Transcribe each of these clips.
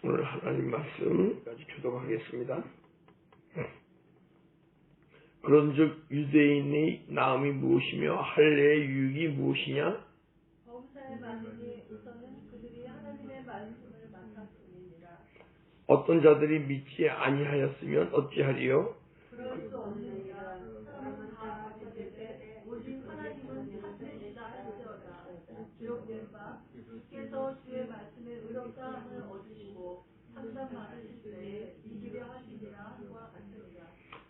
오늘 하나님 말씀 아주 교독하겠습니다. 그런즉 유대인의 나음이 무엇이며 할례의 유익이 무엇이냐? 어떤 자들이 믿지 아니하였으면 어찌하리요? 주의 말씀에 의롭다 함을 얻으시고 항상 말하실 때에 이기려 하시니라 함과 같으니라.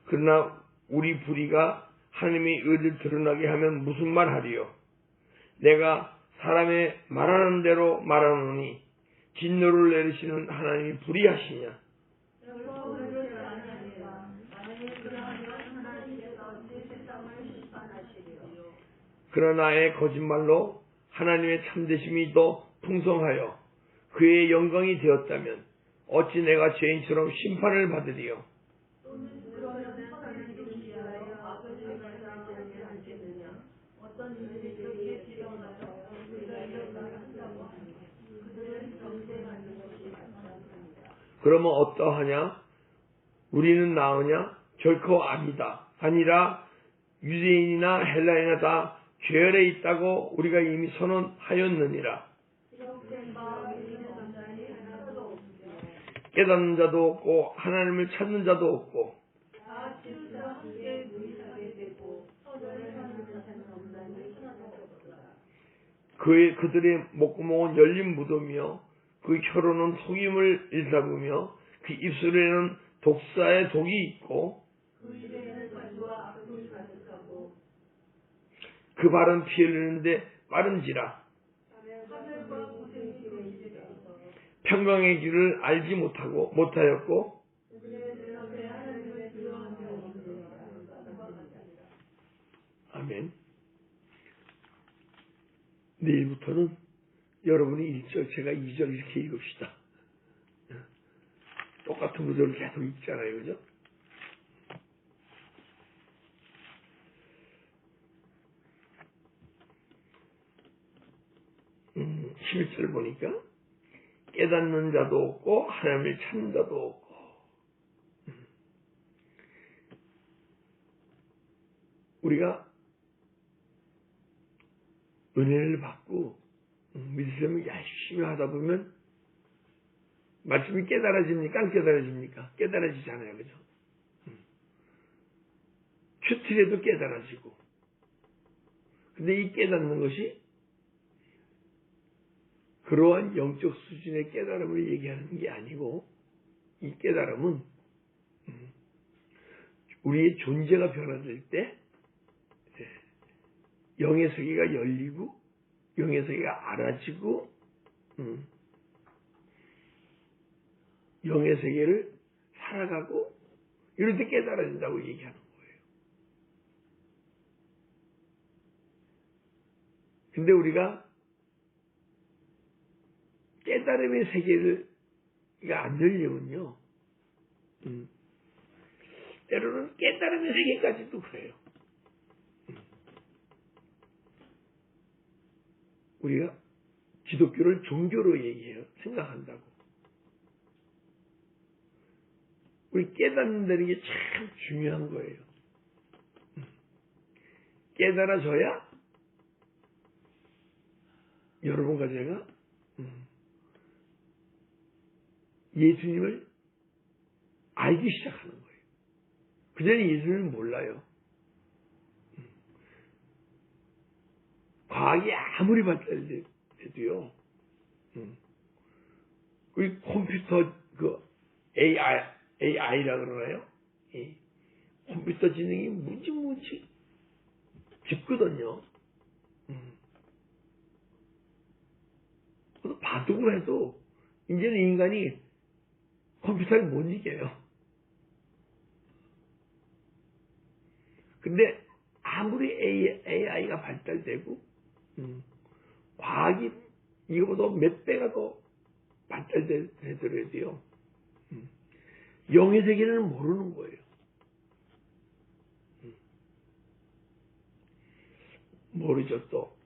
그러나 우리 불의가 하나님의 의를 드러나게 하면 무슨 말 하리요? 내가 사람의 말하는 대로 말하노니 진노를 내리시는 하나님이 불의하시냐? 여호와 우리를 아니하니라. 만약에 그러하면 하나님께서 이 세상을 심판하시리요. 그러나 나의 거짓말로 하나님의 참되심이 더 풍성하여 그의 영광이 되었다면 어찌 내가 죄인처럼 심판을 받으리요? 또는 그러면 하나님을 위하여 아버지를 말하지 아니하겠느냐 어떤 이들이 그렇게 비방하여 우리가 이런가 한다고 하니 그들은 정죄받는 것이 마땅합니다. 그러면 어떠하냐? 우리는 나으냐? 결코 아니다. 아니라 유대인이나 헬라인이나 다 죄열에 있다고 우리가 이미 선언하였느니라. 깨닫는 자도 없고 하나님을 찾는 자도 없고. 그의 그들의 목구멍은 열린 무덤이요 그 혀로는 속임을 일삼으며 그 입술에는 독사의 독이 있고 그 발은 피 흘리는데 빠른지라 평강의 길을 알지 못하고 못하였고. 아멘. 내일부터는 여러분이 1절, 제가 2절 이렇게 읽읍시다. 똑같은 구절을 계속 읽잖아요. 그죠? 음, 11절 보니까 깨닫는 자도 없고 하나님을 찾는 자도 없고 음. 우리가 은혜를 받고 음, 믿으려면 열심히 하다 보면 말씀이 깨달아집니까? 안 깨달아집니까? 깨달아지잖아요. 그죠? 음. 큐티에도 깨달아지고 근데 이 깨닫는 것이 그러한 영적 수준의 깨달음을 얘기하는 게 아니고 이 깨달음은 음, 우리의 존재가 변화될 때 예, 영의 세계가 열리고 영의 세계가 알아지고 음, 영의 세계를 살아가고 이럴 때 깨달아진다고 얘기하는 거예요. 근데 우리가 깨달음의 세계를 안 열리면요. 음, 때로는 깨달음의 세계까지도 그래요. 우리가 기독교를 종교로 얘기해요. 생각한다고. 우리 깨닫는다는 게 참 중요한 거예요. 음. 깨달아져야 여러분과 제가 음, 예수님을 알기 시작하는 거예요. 그전에 예수님을 몰라요. 음. 과학이 아무리 발달돼도요, 음. 우리 컴퓨터, 그, AI, AI라 그러나요? 이 컴퓨터 지능이 무지무지 깊거든요. 음. 그래서 바둑을 해도, 이제는 인간이 컴퓨터를 못 이겨요. 근데 아무리 AI가 발달되고 음, 과학이 이거보다 몇 배가 더 발달되더라도요. 음, 영의 세계는 모르는 거예요. 음, 모르죠 또.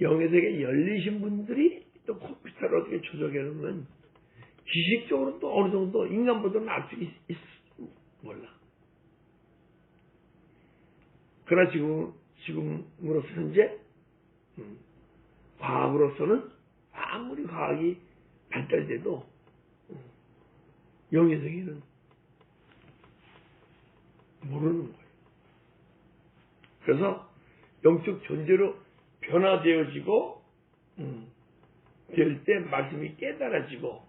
영의 세계 열리신 분들이 또 컴퓨터를 어떻게 조작해 놓으면 지식적으로 또 어느 정도 인간보다는 알수 있, 몰라. 그러나 지금, 지금으로서 현재, 음, 과학으로서는 아무리 과학이 발달돼도, 음, 영의 세계는 모르는 거예요. 그래서 영적 존재로 변화되어지고, 음, 될때 말씀이 깨달아지고,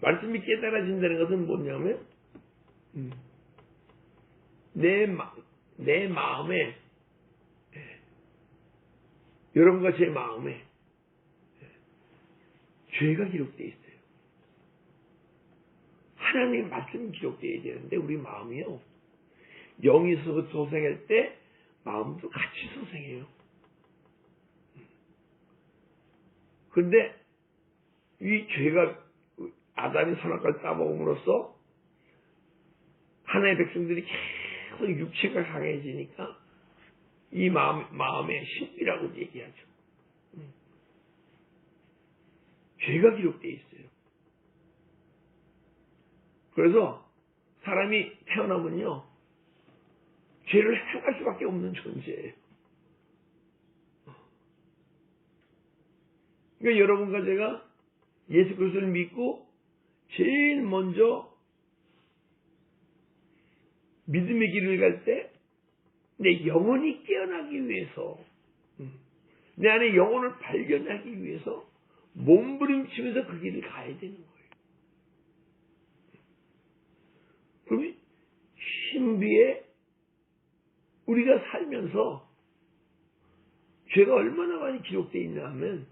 말씀이 깨달아진다는 것은 뭐냐면, 음, 내, 마, 내 마음에, 예, 여러분과 제 마음에, 예, 죄가 기록되어 있어요. 하나님의 말씀이 기록되어야 되는데, 우리 마음이요. 영이 소생할 때, 마음도 같이 소생해요. 근데, 이 죄가 아담이 선악과를 따먹음으로써 하나의 백성들이 계속 육체가 강해지니까 이 마음, 마음의 신비라고 얘기하죠. 음. 죄가 기록되어 있어요. 그래서 사람이 태어나면요, 죄를 행할 수밖에 없는 존재예요. 그러니까 여러분과 제가 예수 그리스도를 믿고 제일 먼저 믿음의 길을 갈 때 내 영혼이 깨어나기 위해서 음, 내 안에 영혼을 발견하기 위해서 몸부림치면서 그 길을 가야 되는 거예요. 그러면 신비에 우리가 살면서 죄가 얼마나 많이 기록되어 있냐 하면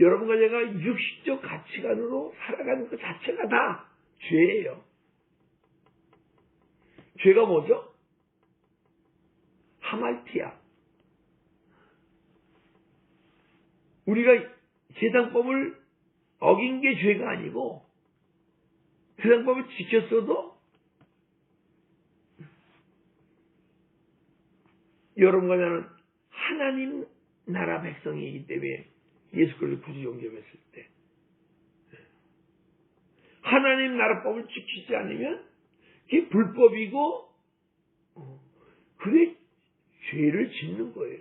여러분과 제가 육식적 가치관으로 살아가는 것 자체가 다 죄예요. 죄가 뭐죠? 하말티야. 우리가 세상법을 어긴 게 죄가 아니고 세상법을 지켰어도 여러분과 나는 하나님 나라 백성이기 때문에 예수 그리스도 구주 영접했을 때 하나님 나라법을 지키지 않으면 그게 불법이고 어, 그게 죄를 짓는 거예요.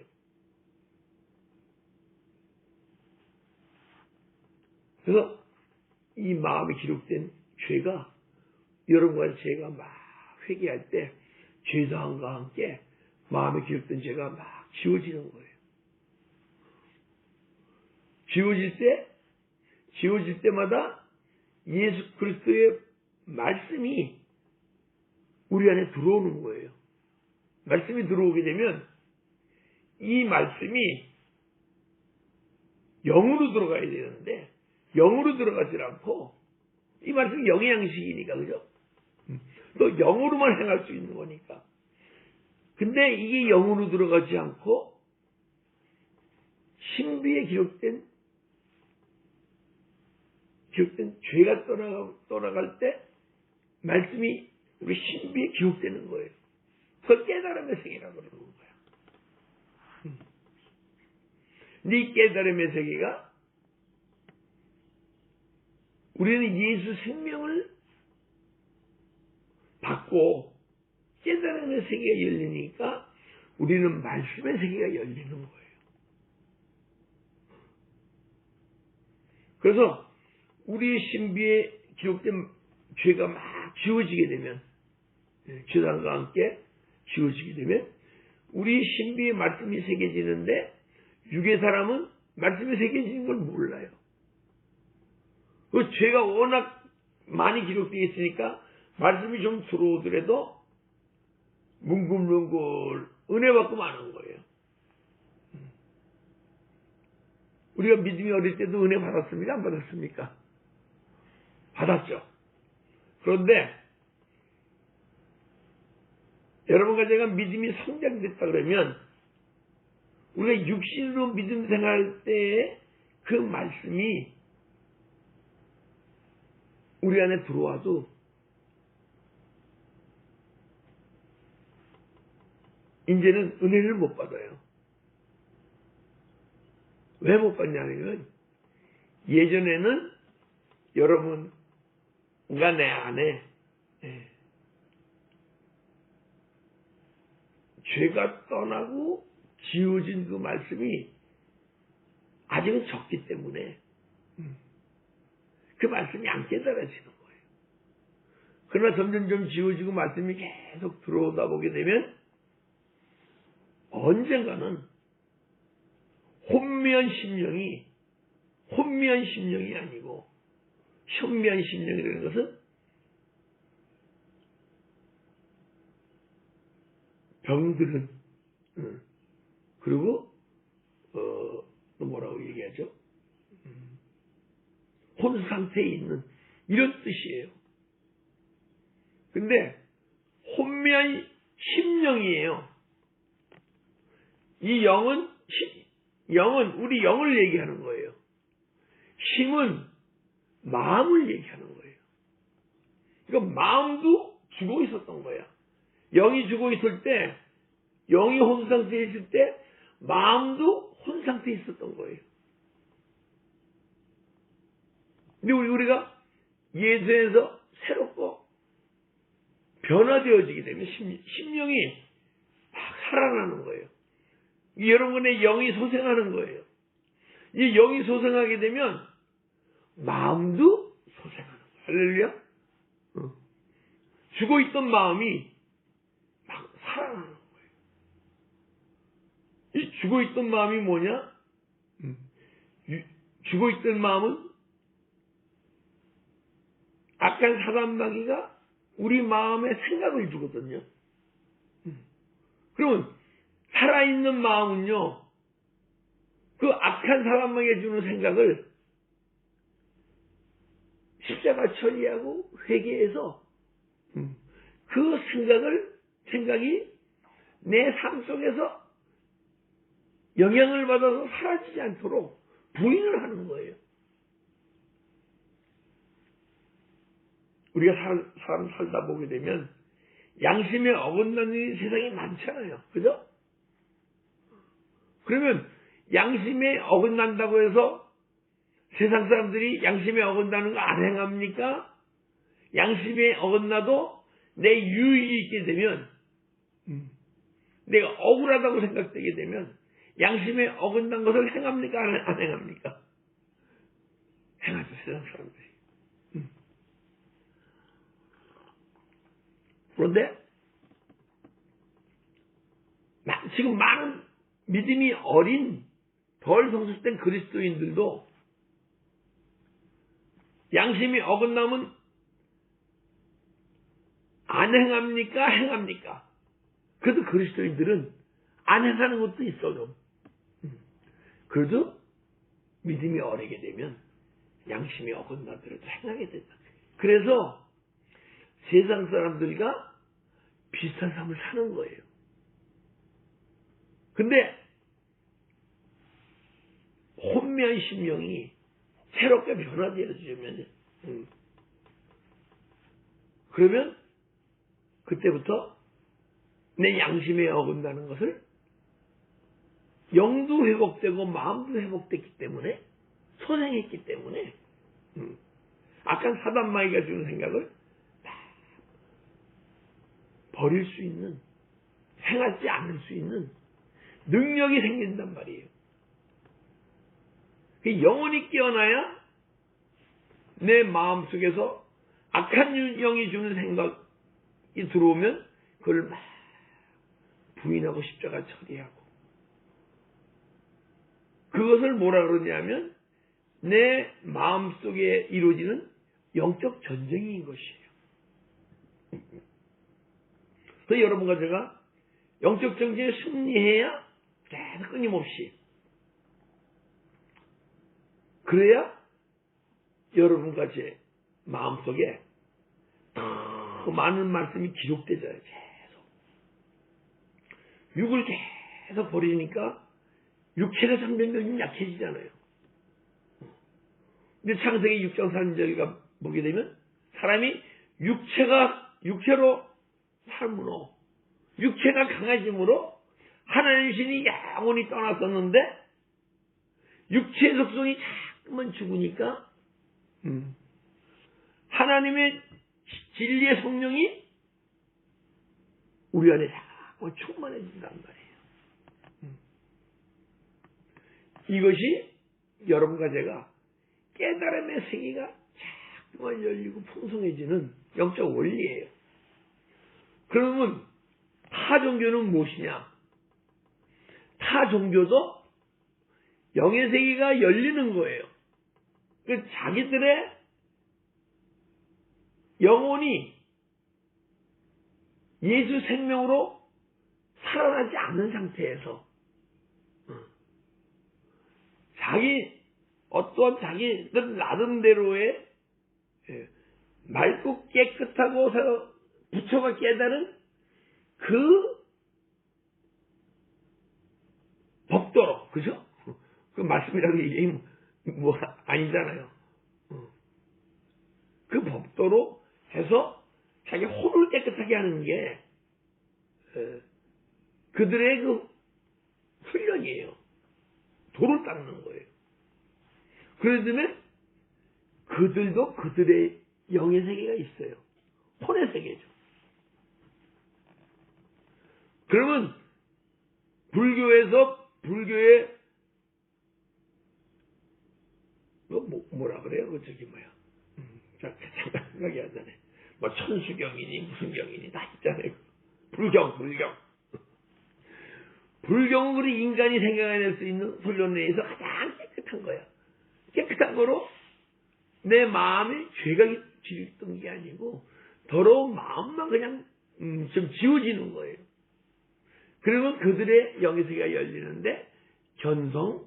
그래서 이 마음에 기록된 죄가 여러분과 제가 막 회개할 때 죄사함과 함께 마음에 기록된 죄가 막 지워지는 거예요. 지워질 때, 지워질 때마다 예수 그리스도의 말씀이 우리 안에 들어오는 거예요. 말씀이 들어오게 되면 이 말씀이 영으로 들어가야 되는데 영으로 들어가지 않고 이 말씀이 영의 양식이니까 그죠? 또 영으로만 행할 수 있는 거니까. 근데 이게 영으로 들어가지 않고 신비에 기록된 기록된 죄가 떠나가, 떠나갈 때 말씀이 우리 신비에 기록되는 거예요. 그걸 깨달음의 세계라고 그러는 거야. 음. 네 깨달음의 세계가 우리는 예수 생명을 받고 깨달음의 세계가 열리니까 우리는 말씀의 세계가 열리는 거예요. 그래서 우리의 신비에 기록된 죄가 막 지워지게 되면 죄단과 함께 지워지게 되면 우리 신비의 말씀이 새겨지는데 육의 사람은 말씀이 새겨지는 걸 몰라요. 그 죄가 워낙 많이 기록되어 있으니까 말씀이 좀 들어오더라도 뭉글뭉글 은혜 받고 마는 거예요. 우리가 믿음이 어릴 때도 은혜 받았습니까? 안 받았습니까? 받았죠. 그런데 여러분과 제가 믿음이 성장됐다 그러면 우리가 육신으로 믿음 생활할 때의 그 말씀이 우리 안에 들어와도 이제는 은혜를 못 받아요. 왜 못 받냐면 예전에는 여러분과 내 안에 예, 죄가 떠나고 지워진 그 말씀이 아직은 적기 때문에 음, 그 말씀이 안 깨달아지는 거예요. 그러나 점점 좀 지워지고 말씀이 계속 들어오다 보게 되면 언젠가는 혼미한 심령이 혼미한 심령이 아니고 현미한 심령이라는 것은 병들은 음, 그리고 어, 또 뭐라고 얘기하죠? 음, 혼 상태에 있는 이런 뜻이에요. 근데 혼미한 심령이에요. 이 영은 시- 영은 우리 영을 얘기하는 거예요. 힘은 마음을 얘기하는 거예요. 그러니까 마음도 죽어 있었던 거야. 영이 죽어 있을 때, 영이 혼 상태에 있을 때, 마음도 혼 상태에 있었던 거예요. 근데 우리, 우리가 예수에서 새롭고 변화되어지게 되면 심, 심령이 막 살아나는 거예요. 이 여러분의 영이 소생하는 거예요. 이 영이 소생하게 되면 마음도 소생하는 거예요. 할렐루야? 어. 죽어 있던 마음이 거예요. 이 죽어 있던 마음이 뭐냐? 음. 유- 죽어 있던 마음은 악한 사단마귀가 우리 마음의 생각을 주거든요. 음. 그러면 살아있는 마음은요, 그 악한 사람에게 주는 생각을 십자가 처리하고 회개해서 음, 그 생각을 생각이 내 삶 속에서 영향을 받아서 사라지지 않도록 부인을 하는 거예요. 우리가 살, 사람 살다 보게 되면 양심에 어긋나는 일이 세상에 많잖아요. 그죠? 그러면 양심에 어긋난다고 해서 세상 사람들이 양심에 어긋나는 거 안 행합니까? 양심에 어긋나도 내 유익이 있게 되면 음, 내가 억울하다고 생각되게 되면 양심에 어긋난 것을 행합니까? 안, 안 행합니까? 행하죠 세상 사람들이. 음. 그런데 마- 지금 많은 믿음이 어린 덜 성숙된 그리스도인들도 양심이 어긋나면 안 행합니까? 행합니까? 그래도 그리스도인들은 안 행하는 것도 있어요. 음. 그래도 믿음이 어리게 되면 양심이 어긋나더라도 행하게 된다. 그래서 세상 사람들과 비슷한 삶을 사는 거예요. 근데 혼미한 심령이 새롭게 변화되어지면 음. 그러면 그때부터 내 양심에 어긋나는 것을 영도 회복되고 마음도 회복됐기 때문에 소생했기 때문에 음. 악한 사단마귀가 주는 생각을 다 버릴 수 있는 행하지 않을 수 있는 능력이 생긴단 말이에요. 그 영혼이 깨어나야 내 마음 속에서 악한 영이 주는 생각이 들어오면 그걸 막 부인하고 십자가 처리하고 그것을 뭐라 그러냐면 내 마음 속에 이루어지는 영적 전쟁인 것이에요. 그래서 여러분과 제가 영적 전쟁에 승리해야 계속 끊임없이 그래야 여러분과 제 마음속에 더 많은 말씀이 기록되잖아요. 육을 계속 버리니까 육체가 점 약해지잖아요. 근데 창세기 6장 3절가 보게 되면 사람이 육체가 육체로 삶으로 육체가 강해짐으로 하나님 신이 영원히 떠났었는데 육체의 속성이 자꾸 조금만 죽으니까 음, 하나님의 지- 진리의 성령이 우리 안에 충만해진단 말이에요. 음. 이것이 여러분과 제가 깨달음의 세계가 자꾸만 열리고 풍성해지는 영적 원리예요. 그러면 타 종교는 무엇이냐? 타 종교도 영의 세계가 열리는 거예요. 그 자기들의 영혼이 예수 생명으로 살아나지 않은 상태에서 어, 자기 어떠한 자기들 나름대로의 예, 맑고 깨끗하고 서 부처가 깨달은 그 법도로 그죠? 그 말씀이라고 얘기하면 뭐 아니잖아요. 어. 그 법도로 해서 자기 혼을 깨끗하게 하는 게 에, 그들의 그 훈련이에요. 도를 닦는 거예요. 그러면 그들도 그들의 영의 세계가 있어요. 혼의 세계죠. 그러면 불교에서 불교의 뭐, 뭐, 뭐라 그래요? 그 저기 뭐야? 음, 자, 잠깐 생각이 안 나네. 뭐 천수경이니 무슨 경이니 다 있잖아요. 불경, 불경. 불경은 우리 인간이 생각해낼 수 있는 훈련 내에서 가장 깨끗한 거야. 깨끗한 거로 내 마음에 죄가 지었던 게 아니고 더러운 마음만 그냥 음, 좀 지워지는 거예요. 그러면 그들의 영의 세계가 열리는데 견성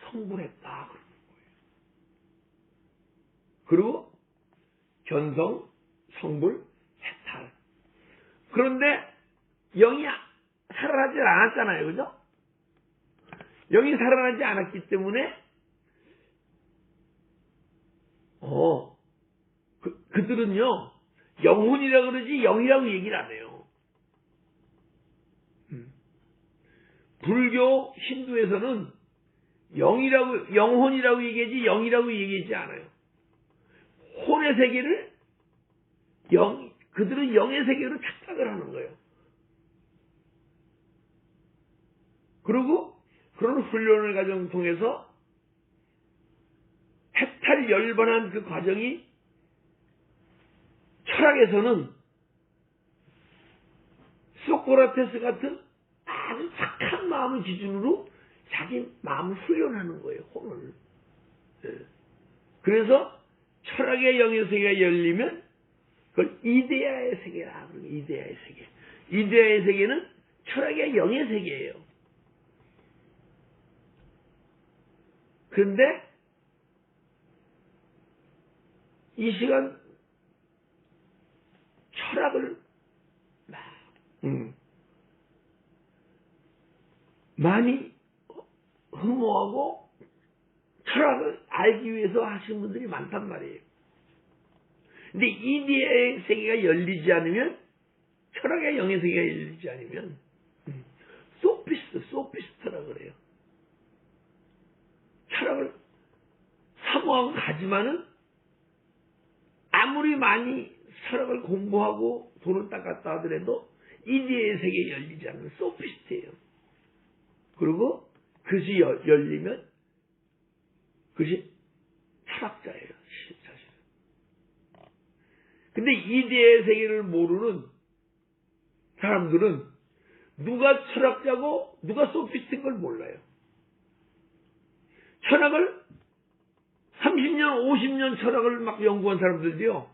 성불했다 그러는 거예요. 그리고 견성 성불 해탈. 그런데 영이 살아나지 않았잖아요, 그죠? 영이 살아나지 않았기 때문에 어, 그, 그들은요, 영혼이라 그러지 영이라고 얘기를 안 해요. 음. 불교, 힌두에서는 영이라고, 영혼이라고 얘기하지 영이라고 얘기하지 않아요. 혼의 세계를 영, 그들은 영의 세계로 착각을 하는 거예요. 그리고 그런 훈련을 과정 통해서 해탈 열반한 그 과정이 철학에서는 소크라테스 같은 아주 착한 마음을 기준으로 자기 마음을 훈련하는 거예요, 혼을. 예. 그래서 철학의 영의 세계가 열리면 그걸 이데아의 세계라 그러고 이데아의 세계. 이데아의 세계는 철학의 영의 세계예요. 그런데 이 시간 철학을 막, 음, 많이 흠모하고 철학을 알기 위해서 하시는 분들이 많단 말이에요. 근데 이디의 세계가 열리지 않으면 철학의 영의 세계가 열리지 않으면 음, 소피스트, 소피스트라 그래요. 철학을 사모하고 가지만은 아무리 많이 철학을 공부하고 돈을 닦았다 하더라도 이디의 세계에 열리지 않는 소피스트예요. 그리고 그것이 열- 열리면 그것이 철학자예요. 사실은. 근데 이디의 세계를 모르는 사람들은 누가 철학자고 누가 소피스트인 걸 몰라요. 철학을 30년, 50년 철학을 막 연구한 사람들도요,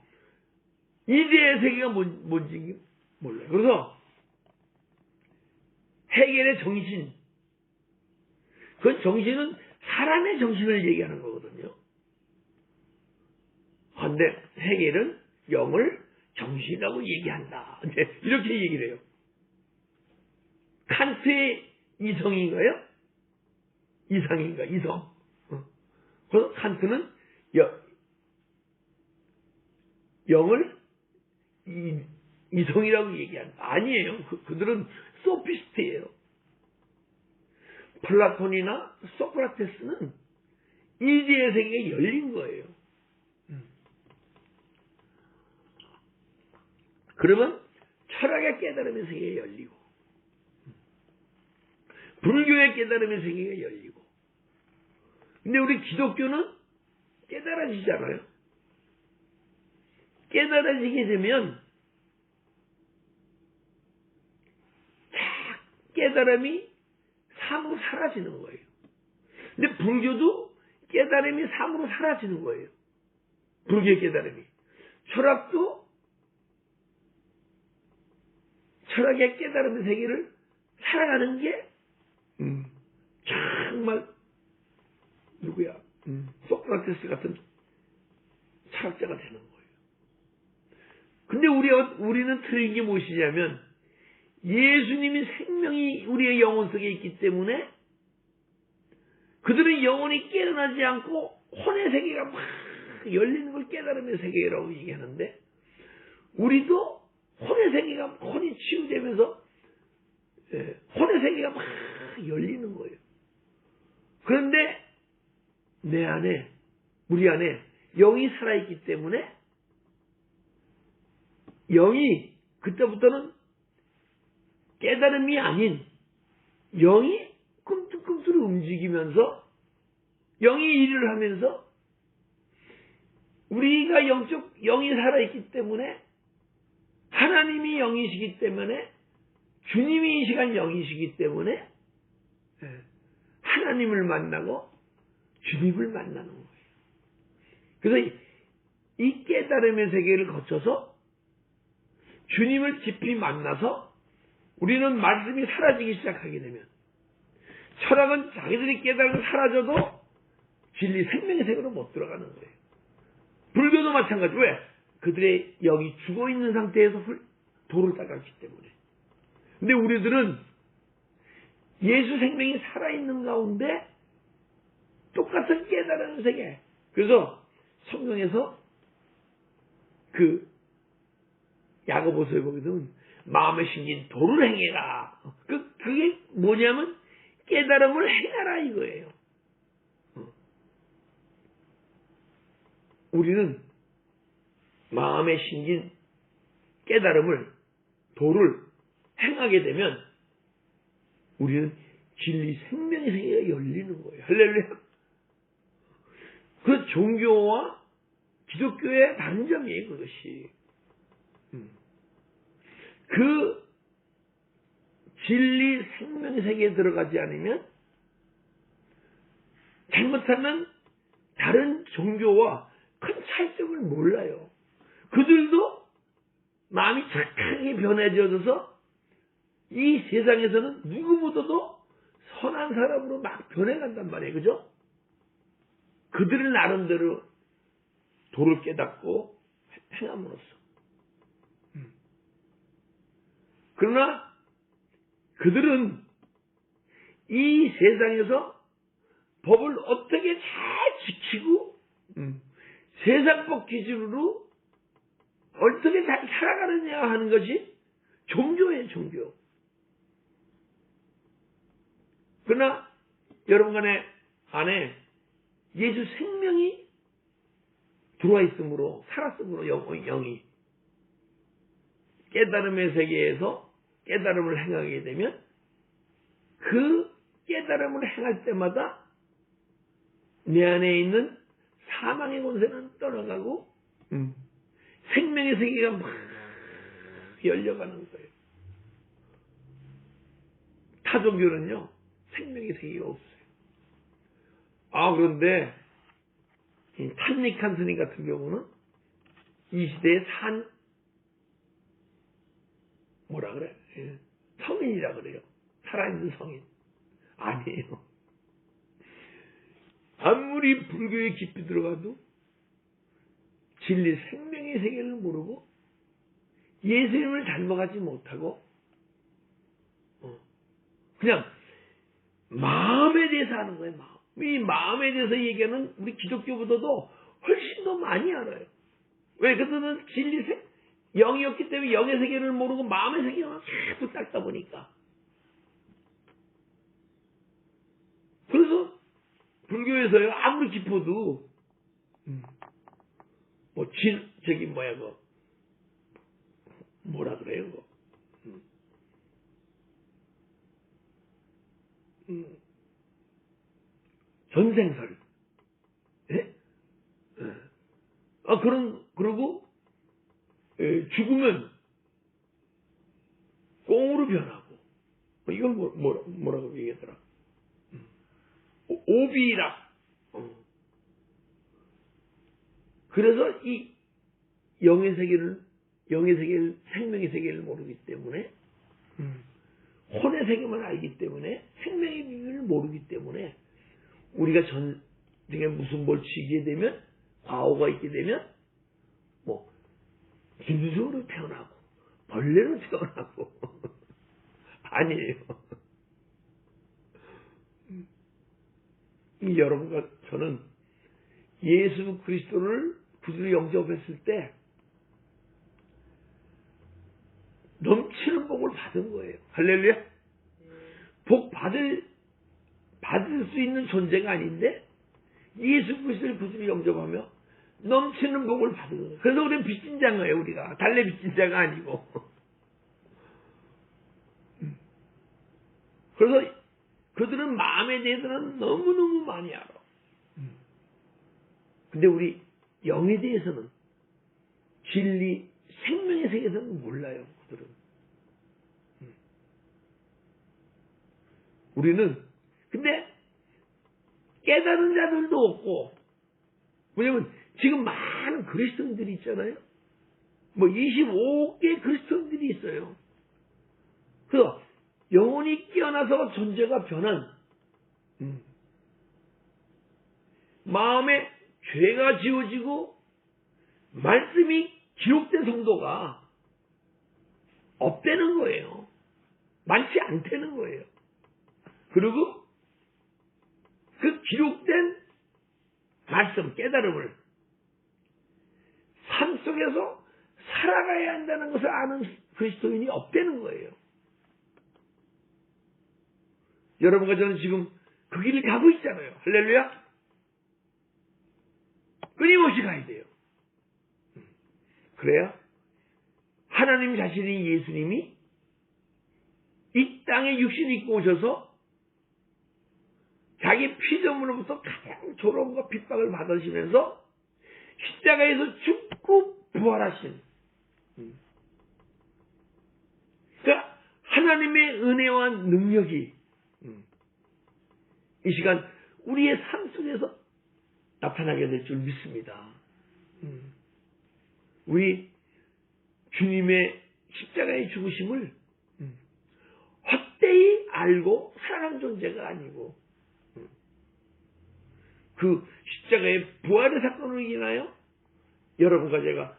이데의 세계가 뭔, 뭔지 몰라요. 그래서, 해결의 정신. 그 정신은 사람의 정신을 얘기하는 거거든요. 근데 해결은 영을 정신이라고 얘기한다. 이렇게 얘기를 해요. 칸트의 이성인가요? 이상인가? 이성. 어. 그래서 칸트는 여- 영을 이, 이성이라고 얘기한다. 아니에요. 그, 그들은 소피스트예요. 플라톤이나 소크라테스는 이지의 세계가 열린 거예요. 그러면 철학의 깨달음의 세계가 열리고 불교의 깨달음의 세계가 열리고 근데 우리 기독교는 깨달아지잖아요. 깨달아지게 되면 딱 깨달음이 삶으로 사라지는 거예요. 근데 불교도 깨달음이 삶으로 사라지는 거예요. 불교의 깨달음이. 철학도 철학의 깨달음의 세계를 살아가는 게 음, 정말 누구야? 음, 소크라테스 같은 철학자가 되는 거예요. 근데 우리 우리는 틀린 게 무엇이냐면 예수님이 생명이 우리의 영혼 속에 있기 때문에 그들은 영혼이 깨어나지 않고 혼의 세계가 막 열리는 걸 깨달음의 세계라고 얘기하는데 우리도 혼의 세계가 혼이 치유되면서 예, 혼의 세계가 막 열리는 거예요. 그런데 내 안에 우리 안에 영이 살아있기 때문에 영이 그때부터는 깨달음이 아닌 영이 꿈틀꿈틀 움직이면서 영이 일을 하면서 우리가 영적 영이 살아있기 때문에 하나님이 영이시기 때문에 주님이 이 시간 영이시기 때문에 예, 하나님을 만나고 주님을 만나는 거예요. 그래서 이 깨달음의 세계를 거쳐서 주님을 깊이 만나서 우리는 말씀이 사라지기 시작하게 되면 철학은 자기들이 깨달음이 사라져도 진리 생명의 세계로 못 들어가는 거예요. 불교도 마찬가지. 왜? 그들의 영이 죽어 있는 상태에서 도를 닦았기 때문에. 근데 우리들은 예수 생명이 살아있는 가운데 똑같은 깨달은 세계. 그래서 성경에서 그 야고보서에 보게 되면 마음에 심긴 도를 행해라. 그 그게 뭐냐면 깨달음을 행하라 이거예요. 어. 우리는 마음에 심긴 깨달음을 도를 행하게 되면 우리는 진리 생명의 세계가 열리는 거예요. 할렐루야. 그 종교와 기독교의 반점이에요, 그것이. 음. 그 진리 생명의 세계에 들어가지 않으면 잘못하면 다른 종교와 큰 차이점을 몰라요. 그들도 마음이 착하게 변해져서 이 세상에서는 누구보다도 선한 사람으로 막 변해간단 말이에요. 그죠? 그들은 나름대로 도를 깨닫고 행함으로써. 음. 그러나 그들은 이 세상에서 법을 어떻게 잘 지키고 음. 세상법 기준으로 어떻게 잘 살아가느냐 하는 것이 종교예요, 종교. 그러나 여러분 간의 안에 예수 생명이 들어와 있으므로 살았으므로 영, 이 깨달음의 세계에서 깨달음을 행하게 되면 그 깨달음을 행할 때마다 내 안에 있는 사망의 권세는 떠나가고 음. 생명의 세계가 막 열려가는 거예요. 타종교는요 생명의 세계가 없어요. 아 그런데 탄닉한 스님 같은 경우는 이 시대의 산 뭐라 그래 예, 성인이라 그래요. 살아있는 성인 아니에요. 아무리 불교에 깊이 들어가도 진리 생명의 세계를 모르고 예수님을 닮아가지 못하고 어, 그냥 마음에 대해서 하는 거예요. 마음. 이 마음에 대해서 얘기하는 우리 기독교보다도 훨씬 더 많이 알아요. 왜? 그들은 진리 세, 영이었기 때문에 영의 세계를 모르고 마음의 세계만 자꾸 닦다 보니까. 그래서 불교에서요 아무리 깊어도 음, 뭐진 저기 뭐야 그 뭐라 그래요 그 음. 음. 전생설 예? 예. 아 그런 그러고 예, 죽으면 꽁으로 변하고 뭐 이걸 뭐, 뭐, 뭐라고 얘기했더라 음. 오- 오비락 어. 그래서 이 영의 세계를 영의 세계를 생명의 세계를 모르기 때문에 음, 혼의 세계만 알기 때문에 생명의 비밀을 모르기 때문에 우리가 전생에 무슨 뭘 지게 되면 과오가 있게 되면 뭐 짐승으로 태어나고 벌레로 태어나고 아니에요. 이 여러분과 저는 예수 그리스도를 구주로 영접했을 때 넘치는 복을 받은 거예요. 할렐루야. 복 받을 받을 수 있는 존재가 아닌데 예수 그리스도를 구주로 영접하며 넘치는 복을 받은 거예요. 그래서 우리는 빚진 자예요, 우리가. 달래 빚진 자가 아니고. 음. 그래서 그들은 마음에 대해서는 너무너무 많이 알아. 음. 근데 우리 영에 대해서는 진리, 생명의 세계에서는 몰라요, 그들은. 음. 우리는, 근데 깨달은 자들도 없고, 왜냐면 지금 많은 그리스도인들이 있잖아요. 뭐 25개 그리스도인들이 있어요. 그래서 영혼이 깨어나서 존재가 변한 음, 마음에 죄가 지워지고 말씀이 기록된 성도가 없다는 거예요. 많지 않다는 거예요. 그리고 그 기록된 말씀, 깨달음을 삶 속에서 살아가야 한다는 것을 아는 그리스도인이 없다는 거예요. 여러분과 저는 지금 그 길을 가고 있잖아요. 할렐루야. 끊임없이 가야 돼요. 음. 그래야 하나님 자신이 예수님이 이 땅에 육신 입고 오셔서 자기 피조물로부터 가장 조롱과 핍박을 받으시면서 십자가에서 죽고 부활하신 음. 그러니까 하나님의 은혜와 능력이 음, 이 시간 우리의 삶 속에서 나타나게 될 줄 믿습니다. 음. 우리 주님의 십자가의 죽으심을 음, 헛되이 알고 살아가는 존재가 아니고 음, 그 십자가의 부활의 사건으로 인하여 여러분과 제가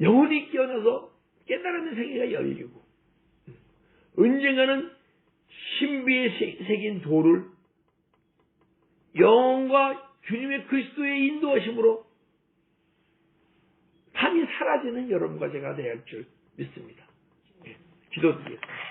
영혼이 깨어나서 깨달음의 세계가 열리고 음, 언젠가는 새- 새긴 도를 영과 주님의 그리스도의 인도하심으로 밤이 사라지는 여러분과 제가 되어야 할줄 믿습니다. 예, 기도드리겠습니다.